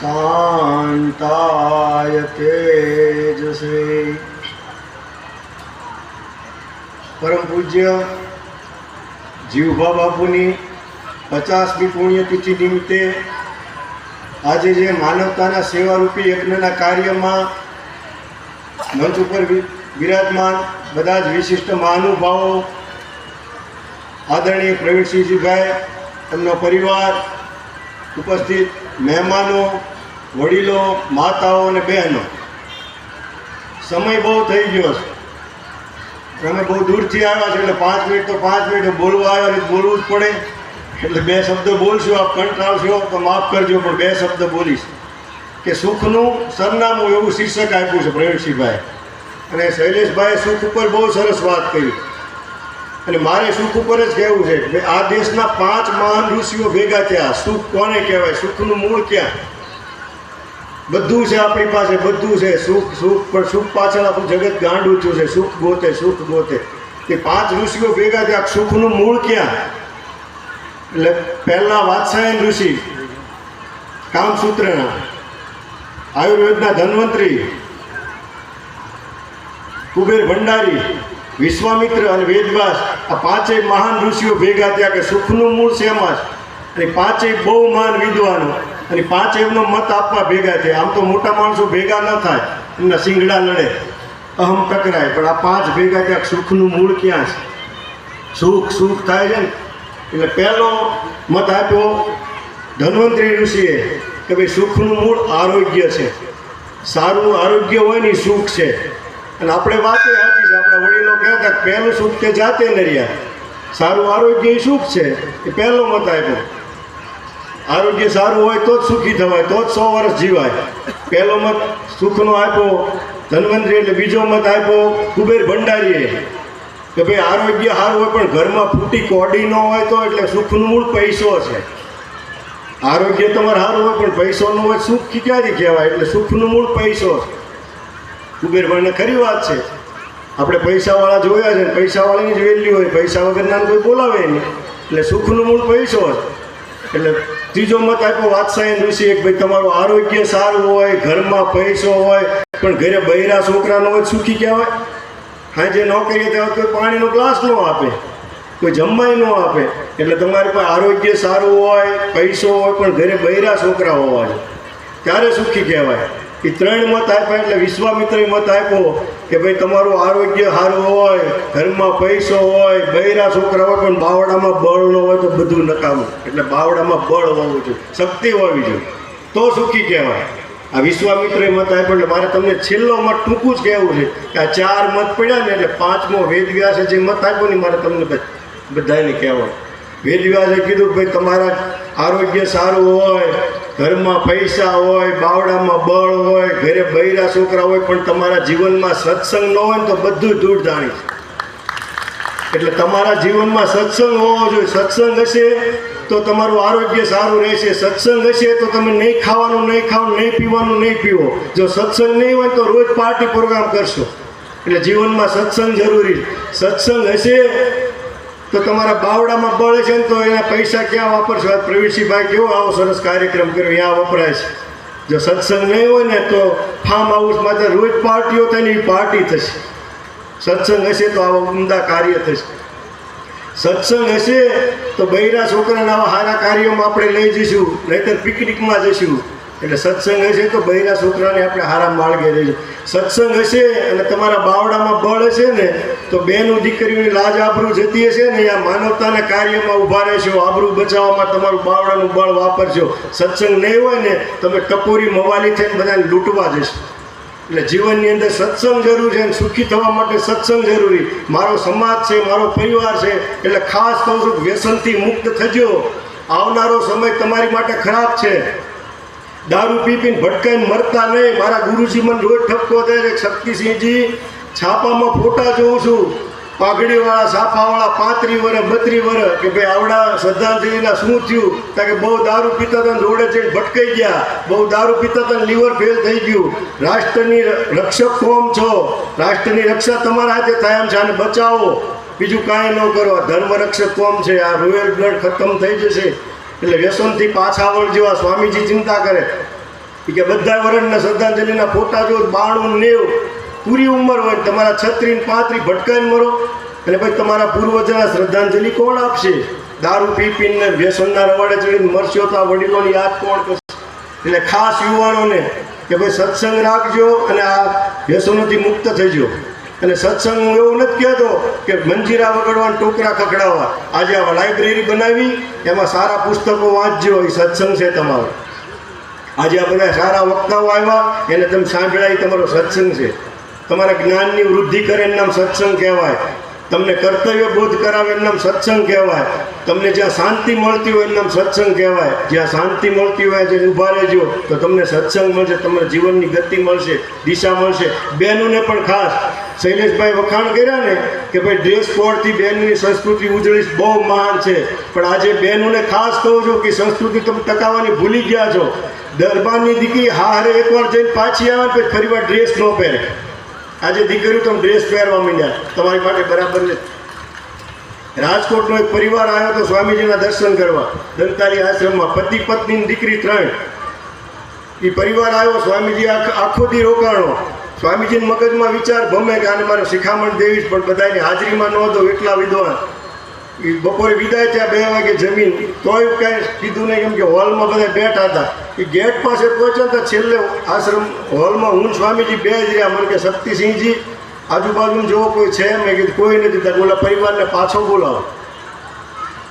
શાંતાય તેજસે પરમ પૂજ્ય જીવભા બાપુની પચાસમી પુણ્યતિથિ નિમિત્તે આજે જે માનવતાના સેવારૂપી યજ્ઞના કાર્યમાં મંચ ઉપર વિ- બિરાજમાન બધા જ વિશિષ્ટ મહાનુભાવો, આદરણીય પ્રવીણસિંહજીભાઈ તેમનો પરિવાર ઉપસ્થિત મહેમાનો, વડીલો, માતાઓ અને બહેનો. સમય બહુ થઈ ગયો છે. તમે બહુ દૂરથી આવ્યા છો એટલે પાંચ મિનિટ તો પાંચ મિનિટ બોલવા આવ્યા એટલે બોલવું જ પડે. એટલે બે શબ્દ બોલશું, આપ કંટાળશો, તો માફ કરજો, પણ બે શબ્દ બોલીશ. કે સુખનું સરનામું એવું શીર્ષક આપ્યું છે પ્રવીણસિંહભાઈ અને શૈલેષભાઈએ સુખ ઉપર બહુ સરસ વાત કરી. અને મારે સુખ ઉપર જ કહેવું છે કે આ દેશના પાંચ મહાન ઋષિઓ ભેગા થયા. સુખ કોને કહેવાય? સુખનું મૂળ ક્યાં? બધું છે આપણી પાસે, બધું છે. સુખ સુખ પણ સુખ પાછળ આપણું જગત ગાંડું થયું છે. સુખ ગોતે સુખ ગોતે. તે પાંચ ઋષિઓ ભેગા થયા. સુખનું મૂળ ક્યાં? એટલે પહેલા વાત્સાયન ઋષિ, કામસૂત્રના, આયુર્વેદના ધન્વંતરી, કુબેર ભંડારી વિશ્વામિત્ર અને વેદવ્યાસ આ પાંચેય મહાન ઋષિઓ ભેગા થયા કે સુખનું મૂળ શેમાં છે અને પાંચેય બહુ મહાન વિદ્વાનો અને પાંચેયનો મત આપવા ભેગા થયા. આમ તો મોટા માણસો ભેગા ન થાય, એમના સિંગડા લડે. અહમ ટકરાય પણ આ પાંચ ભેગા થયા સુખનું મૂળ ક્યાં છે? સુખ સુખ થાય છે ને? એટલે પહેલો મત આપ્યો ધન્વંતરી ઋષિએ કે ભાઈ સુખનું મૂળ આરોગ્ય છે. સારું આરોગ્ય હોય ને સુખ છે. અને આપણે વાતે છે. આપણા વડીલો કહેતા કે પહેલું સુખ તે જાતે નર્યા. સારું આરોગ્ય એ સુખ છે. એ પહેલો મત આપ્યો. આરોગ્ય સારું હોય તો જ સુખી થવાય, તો જ સો વર્ષ જીવાય. પહેલો મત સુખનો આપ્યો, ધન્વંતરી એટલે બીજો મત આપ્યો, કુબેર ભંડારીએ. કે ભાઈ આરોગ્ય સારું હોય પણ ઘરમાં ફૂટી કોડી ન હોય તો એટલે સુખનું મૂળ પૈસો છે. આરોગ્ય તમારે સારું હોય પણ પૈસો ન હોય સુખ ક્યાંથી કહેવાય? એટલે સુખનું મૂળ પૈસો છે. કુબેરભાઈને ખરી વાત છે. આપણે પૈસાવાળા જોયા છે પૈસાવાળાની જ વેલ્યુ હોય, પૈસા વગરના કોઈ બોલાવે નહીં. એટલે સુખનું મૂળ પૈસો જ. એટલે ત્રીજો મત આપ્યો વાત્સાયન ઋષિ એક, ભાઈ, તમારું આરોગ્ય સારું હોય, ઘરમાં પૈસો હોય, પણ ઘરે બૈરા છોકરાનો હોય સુખી કહેવાય? હાજે નોકરીએ ત્યાં કોઈ પાણીનો ગ્લાસ ન આપે, કોઈ જમવાય ન આપે. એટલે તમારી પાસે આરોગ્ય સારું હોય, પૈસો હોય, પણ ઘરે બૈરા છોકરા હોવા જોઈએ. ત્યારે સુખી કહેવાય. એ ત્રણ મત આપ્યા એટલે વિશ્વામિત્રે મત આપ્યો કે ભાઈ તમારું આરોગ્ય સારું હોય, ઘરમાં પૈસો હોય, બૈરા છોકરા હોય પણ બાવડામાં બળ ન હોય તો બધું નકામું. એટલે બાવડામાં બળ હોવું જોઈએ, શક્તિ હોવી જોઈએ. તો સુખી કહેવાય. આ વિશ્વામિત્રે મત આપ્યો એટલે મારે તમને છેલ્લો મત ટૂંકું જ કહેવું છે કે આ ચાર મત પડ્યા ને એટલે પાંચમો વેદવ્યાસે જે મત આપ્યો ને મારે તમને બધાને કહેવાનું. વેદવ્યાસે કીધું કે ભાઈ તમારા આરોગ્ય સારું હોય ઘરમાં પૈસા હોય બાવડામાં બળ હોય, ઘરે બૈરા છોકરા હોય, પણ તમારા જીવનમાં સત્સંગ ન હોય તો બધું દૂર જાણી એટલે તમારા જીવનમાં સત્સંગ હોવો જોઈએ. સત્સંગ હશે તો તમારું આરોગ્ય સારું રહેશે. સત્સંગ હશે તો તમે નહીં ખાવાનું નહીં ખાવાનું નહીં પીવાનું નહીં પીવો જો સત્સંગ નહીં હોય તો રોજ પાર્ટી પ્રોગ્રામ કરશો. એટલે જીવનમાં સત્સંગ જરૂરી સત્સંગ હશે તો તમારા બાવડામાં બળ છે ને તો એના પૈસા ક્યાં વાપરશો? આ પ્રવીણસિંહભાઈ કેવો આવો સરસ કાર્યક્રમ કર્યો ત્યાં વપરાય છે. જો સત્સંગ નહીં હોય ને તો ફાર્મ હાઉસમાં માટે રોજ પાર્ટીઓ તેની પાર્ટી થશે. સત્સંગ હશે તો આવા ઉમદા કાર્ય થશે. સત્સંગ હશે તો બૈરા છોકરાના આવા સારા કાર્યોમાં આપણે લઈ જઈશું, નહીતર પિકનિકમાં જઈશું. એટલે સત્સંગ હશે તો બૈરા છોકરાને આપણે હારા માળગે જઈશું સત્સંગ હશે અને તમારા બાવડામાં બળ હશે ને, તો બેનું દીકરીઓની લાજ આબરૂ જતી હશે ને, આ માનવતાના કાર્યમાં ઊભા રહેશો, આબરૂ બચાવવામાં તમારું બાવડાનું બળ વાપરશો સત્સંગ નહીં હોય ને, તમે ટપોરી મવાલી થઈને બધાને લૂંટવા જશો. એટલે જીવનની અંદર સત્સંગ જરૂર છે અને સુખી થવા માટે સત્સંગ જરૂરી. મારો સમાજ છે, મારો પરિવાર છે, એટલે ખાસ કહું છું વ્યસનથી મુક્ત થજો. આવનારો સમય તમારી માટે ખરાબ છે. દારૂ પી પીને ભટકાઈને મરતા નહીં. મારા ગુરુજી મને રોજ ઠપકો દે શક્તિસિંહજી, છાપામાં ફોટા જોઉં છું. પાઘડીવાળા, સાફાવાળા પાંત્રી વર બત્રી વર કે ભાઈ, આવડા શ્રદ્ધાંજલિના શું થયું? તા કે બહુ દારૂ પીતા હતા રોડે ચડીને ભટકાઈ ગયા. બહુ દારૂ પીતા હતા લીવર ફેલ થઈ ગયું. રાષ્ટ્રની રક્ષક કોમ છો. રાષ્ટ્રની રક્ષા તમારા હાથે થાય છે. આને બચાવો. બીજું કાંઈ ન કરો. ધર્મ રક્ષક કોમ છે. આ રોયલ બ્લડ ખતમ થઈ જશે. એટલે વ્યસનથી પાછા વળ જેવા સ્વામીજી ચિંતા કરે. કે બધા વરણના શ્રદ્ધાંજલિના ફોટા જો બાણું, નેવ. પૂરી ઉંમર હોય તમારા છત્રીને પાંત્રી ભટકાઈને મરો. અને પછી તમારા પૂર્વજના શ્રદ્ધાંજલિ કોણ આપશે? દારૂ પી પીને વ્યસનના રવાડે ચડીને મરશો તો આ વડીલોની યાદ કોણ કરશે? એટલે ખાસ યુવાનોને કે ભાઈ સત્સંગ રાખજો અને આ વ્યસનોથી મુક્ત થઈજો અને સત્સંગ હું એવું નથી કહેતો કે મંજીરા વગાડવા ટોકરા ખખડાવવા. આજે આ લાઇબ્રેરી બનાવી, એમાં સારા પુસ્તકો વાંચજો, એ સત્સંગ છે તમારો. આજે આ બધા સારા વક્તાઓ આવ્યા, એને તમે એ તમારો સત્સંગ છે. તમારા જ્ઞાનની વૃદ્ધિ કરે એનું નામ સત્સંગ કહેવાય. તમને કર્તવ્ય બોધ કરાવે એનું નામ સત્સંગ કહેવાય. તમને જ્યાં શાંતિ મળતી હોય એનું નામ સત્સંગ કહેવાય. જ્યાં શાંતિ મળતી હોય જે ઊભા રહેજો, તો તમને સત્સંગ મળશે તમને જીવનની ગતિ મળશે, દિશા મળશે. બહેનોને પણ ખાસ શૈલેષભાઈ વખાણ કર્યા ને કે ભાઈ ડ્રેસ કોડથી બહેનની સંસ્કૃતિ ઉજળી બહુ મહાન છે. પણ આજે બહેનોને ખાસ કહું છું કે સંસ્કૃતિ તમે ટકાવવાની ભૂલી ગયા છો. દરબારની દીકરી હારે એકવાર જઈને પાછી આવે ને પછી ફરી વાર ડ્રેસ ન પહેરે. આજે દીકરીઓ તમે ડ્રેસ પહેરવા માંડ્યા. તમારી માટે બરાબર નથી રાજકોટનો એક પરિવાર આવ્યો તો સ્વામીજીના દર્શન કરવા. દંતાલી આશ્રમમાં પતિ પત્ની દીકરી ત્રણ. એ પરિવાર આવ્યો, સ્વામીજી આખો દી રોકાણો. સ્વામીજીના મગજમાં વિચાર ભમે કે આને મારે શિખામણ દેવી પણ બધાની હાજરીમાં ન હતો, એટલા વિદ્વાન. એ બપોરે વિદાય ત્યાં બે વાગે જમીન. તોય કાંઈ કીધું નહીં, કેમ કે હોલમાં બધા બેઠા હતા. એ ગેટ પાસે પહોંચ્યા તો છેલ્લે આશ્રમ હોલમાં હું સ્વામીજી બે જ રહ્યા. મને કે, શક્તિસિંહજી આજુબાજુ જો કોઈ છે? મેં કીધું, કોઈ નથી. ત્યાં બોલા પરિવારને પાછો બોલાવો.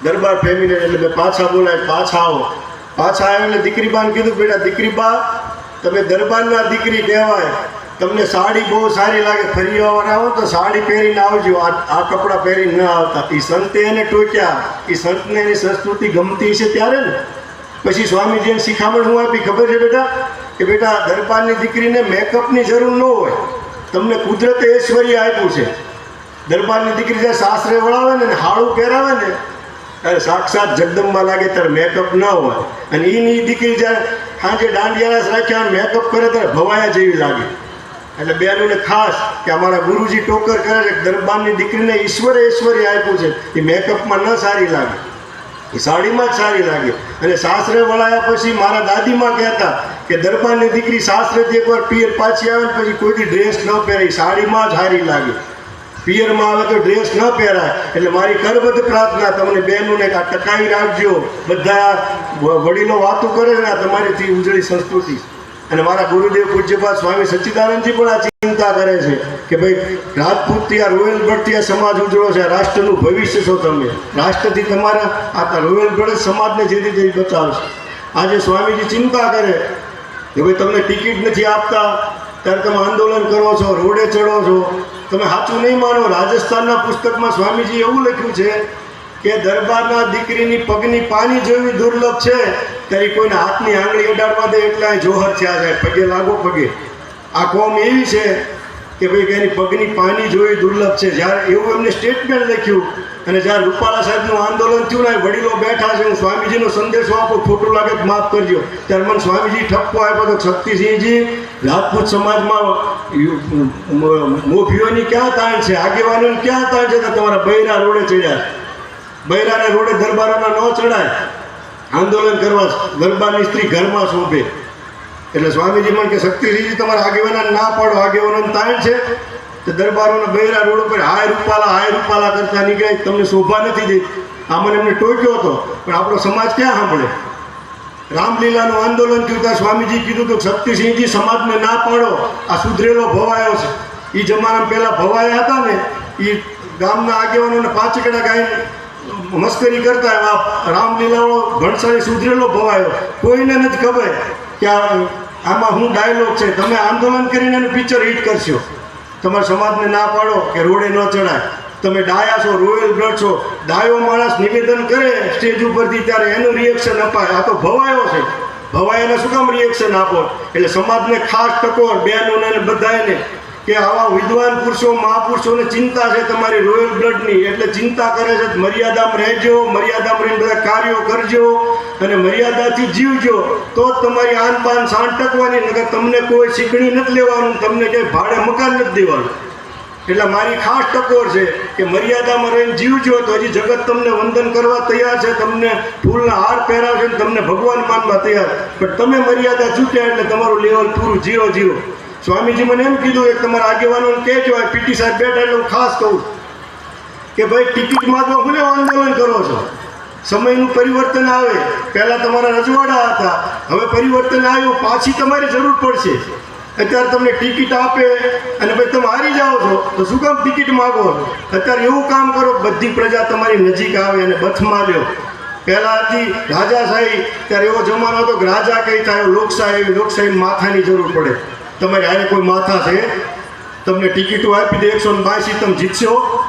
દરબાર ફેમીને, એટલે મેં પાછા બોલાય, પાછા આવો. પાછા આવ્યો એટલે દીકરી બાને કીધું, બેટા, દીકરી બા, તમે દરબારના દીકરી કહેવાય. તમને સાડી બહુ સારી લાગે, ફરી વાર આવો તો સાડી પહેરીને આવજો. આ આ કપડાં પહેરીને ન આવતા. એ સંતે એને ટોક્યા. એ સંતને એની સંસ્કૃતિ ગમતી છે ત્યારે ને. પછી સ્વામીજીને શિખામણ હું આપી. ખબર છે બેટા? કે બેટા, દરબારની દીકરીને મેકઅપની જરૂર ન હોય. તમને કુદરતે ઐશ્વર્ય આપ્યું છે. દરબારની દીકરી જ્યારે સાસરે વળાવે ને હાળું પહેરાવે ને ત્યારે સાક્ષાત જગદંબા લાગે ત્યારે મેકઅપ ન હોય. અને એની દીકરી જ્યારે સાંજે દાંડિયારાસ રાખ્યા મેકઅપ કરે ત્યારે ભવાયા જેવી લાગે. એટલે બેનોને ખાસ કે અમારા ગુરુજી ટોકર કરે છે દરબારની દીકરીને ઈશ્વરે ઈશ્વરે આપ્યું છે. એ મેકઅપમાં ન સારી લાગે. એ સાડીમાં જ સારી લાગે. અને સાસરે વળાયા પછી મારા દાદીમાં કહેતા કે દરબારની દીકરી સાસરેથી એકવાર પિયર પાછી આવે ને પછી કોઈથી ડ્રેસ ન પહેરે સાડીમાં જ સારી લાગે. પિયરમાં આવે તો ડ્રેસ ન પહેરાય. એટલે મારી કરબદ્ધ પ્રાર્થના, તમને બહેનોને આ ટકાવી રાખજો. બધા વડીલો વાતો કરે ને, આ તમારીથી ઉજળી સંસ્કૃતિ. અને મારા ગુરુદેવ પૂજ્યપાદ સ્વામી સચ્ચિદાનંદજી પણ આ ચિંતા કરે છે કે ભાઈ રાજપૂતથી આ રોયલ બ્લડથી આ સમાજ ઉજળો છે રાષ્ટ્રનું ભવિષ્ય છો તમે? રાષ્ટ્રથી તમારા આ રોયલ બ્લડ સમાજને જેથી જેથી બચાવશે આજે સ્વામીજી ચિંતા કરે કે ભાઈ તમને ટિકિટ નથી આપતા, ત્યારે તમે આંદોલન કરો છો, રોડે ચડો છો. તમે સાચું નહીં માનો, રાજસ્થાનના પુસ્તકમાં સ્વામીજી એવું લખ્યું છે કે દરબારના દીકરીની પગની પાની જેવી દુર્લભ છે ત્યારે કોઈને હાથની આંગળી અડાડવા દે એટલે અહીં જોહર થયા જાય, પગે લાગો પગે. આ કોમ એવી છે કે ભાઈ એની પગની પાની જોવી દુર્લભ છે. જ્યારે એવું એમને સ્ટેટમેન્ટ લખ્યું અને જ્યારે રૂપાલા સાહેબનું આંદોલન થયું ને વડીલો બેઠા છે, હું સ્વામીજીનો સંદેશો આપો, ખોટું લાગે તો માફ કરજો. ત્યારે મને સ્વામીજી ઠપકો આપ્યો તો શક્તિસિંહજી રાજપૂત સમાજમાં મોભીઓની ક્યાં તાણ છે? આગેવાનોની ક્યાં તાણ છે? તમારા બૈરા રોડે ચડ્યા બૈરાને રોડે દરબારોના ન ચડાય. આંદોલન કરવા દરબારની સ્ત્રી ઘરમાં શોભે. એટલે સ્વામીજી મને કે શક્તિસિંહજી તમારા આગેવાના ના પાડો. આગેવાનો તાણ છે તો દરબારોના બૈરા રોડ ઉપર હાય રૂપાલા હાય રૂપાલા કરતા નીકળે. તમને શોભા નથી દેતી. આ મને એમને ટોક્યો હતો. પણ આપણો સમાજ ક્યાં સાંભળે? રામલીલાનું આંદોલન થયું સ્વામીજી કીધું તો શક્તિસિંહજી, સમાજને ના પાડો. આ સુધરેલો ભવાયો છે. એ જમાનામાં પહેલાં ભવાયા હતા ને એ ગામના આગેવાનોને પાંચ કડા ગાઈને મસ્કરી કરતા એવા રામલીલાઓ ઘણસારી સુધરેલો ભવાયો. કોઈને નથી ખબર કે આમાં હું ડાયલોગ છે. તમે આંદોલન કરીને એનું પિક્ચર હિટ કરશો. તમારા સમાજને ના પાડો કે રોડે ન ચડાય. તમે ડાયા છો રોયલ બ્લડ છો. ડાયો માણસ નિવેદન કરે સ્ટેજ ઉપરથી ત્યારે એનું રિએક્શન અપાય. આ તો ભવાયો છે. ભવાયાને શું કામ રિએક્શન આપો? એટલે સમાજને ખાસ ટકોર બહેનોને બધાને કે આવા વિદ્વાન પુરુષો, મહાપુરુષોને ચિંતા છે તમારી રોયલ બ્લડની એટલે ચિંતા કરે છે, મર્યાદામાં રહેજો, મર્યાદામાં રહીને બધા કાર્યો કરજો અને મર્યાદાથી જીવજો. તો જ તમારી આન બાન ટકવાની નગર તમને કોઈ શીખણી નથી લેવાનું, તમને કંઈ ભાડે મકાન નથી દેવાનું. એટલે મારી ખાસ ટકોર છે કે મર્યાદામાં રહીને જીવજો, તો હજી જગત તમને વંદન કરવા તૈયાર છે, તમને ફૂલના હાર પહેરાવશે તમને ભગવાન માનવા તૈયાર. પણ તમે મર્યાદા ચૂક્યા એટલે તમારું લેવલ પૂરું જીવો જીરો સ્વામીજી મને એમ કીધું, એક તમારા આગેવાનોને કહેજો, આ પીટી સાહેબ બેઠા એટલે હું ખાસ કહું કે ભાઈ, ટિકિટ માંગવા હું આંદોલન કરો છો? સમયનું પરિવર્તન આવે. પહેલાં તમારા રજવાડા હતા. હવે પરિવર્તન આવ્યું. પાછી તમારી જરૂર પડશે. અત્યારે તમને ટિકિટ આપે અને ભાઈ, તમે હારી જાઓ છો. તો શું કામ ટિકિટ માગો અત્યારે એવું કામ કરો, બધી પ્રજા તમારી નજીક આવે અને બથમાં લ્યો. પહેલાં હતી રાજાશાહી ત્યારે એવો જમાનો હતો કે રાજા કઈ થાય, લોકશાહી લોકશાહી માથાની જરૂર પડે. તમારે હારે કોઈ માથા છે? તમને ટિકિટો આપી દે, એકસો બાસી તમે જીતશો.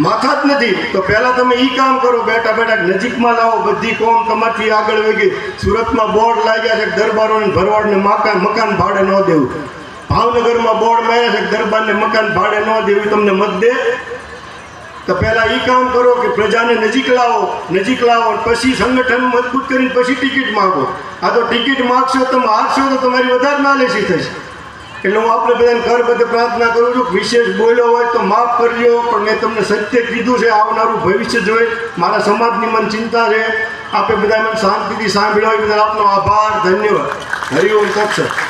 માથા જ નથી. તો પહેલાં તમે એ કામ કરો, બેઠા બેઠા નજીકમાં લાવો, બધી કોમ તમારથી આગળ વહી સુરતમાં બોર્ડ લાગ્યા છે કે દરબારોને ભરવાડને મકાન મકાન ભાડે ન દેવું. ભાવનગરમાં બોર્ડ માર્યા છે કે દરબારને મકાન ભાડે ન દેવું તમને મત દે. તો પહેલાં એ કામ કરો કે પ્રજાને નજીક લાવો નજીક લાવો અને પછી સંગઠન મજબૂત કરીને પછી ટિકિટ માગો. આ તો ટિકિટ માગશો, તમે હારશો તો તમારી વધારે નાલેસી થશે. એટલે હું આપણે બધાને ઘર બધે પ્રાર્થના કરું છું વિશેષ બોલ્યો હોય તો માફ કરજો, પણ મેં તમને સત્ય કીધું છે, આવનારું ભવિષ્ય જોઈ. મારા સમાજની મન ચિંતા છે. આપે બધા મને શાંતિથી સાંભળ્યો એ બધા આપનો આભાર, ધન્યવાદ. હરિઓમ તત્સત.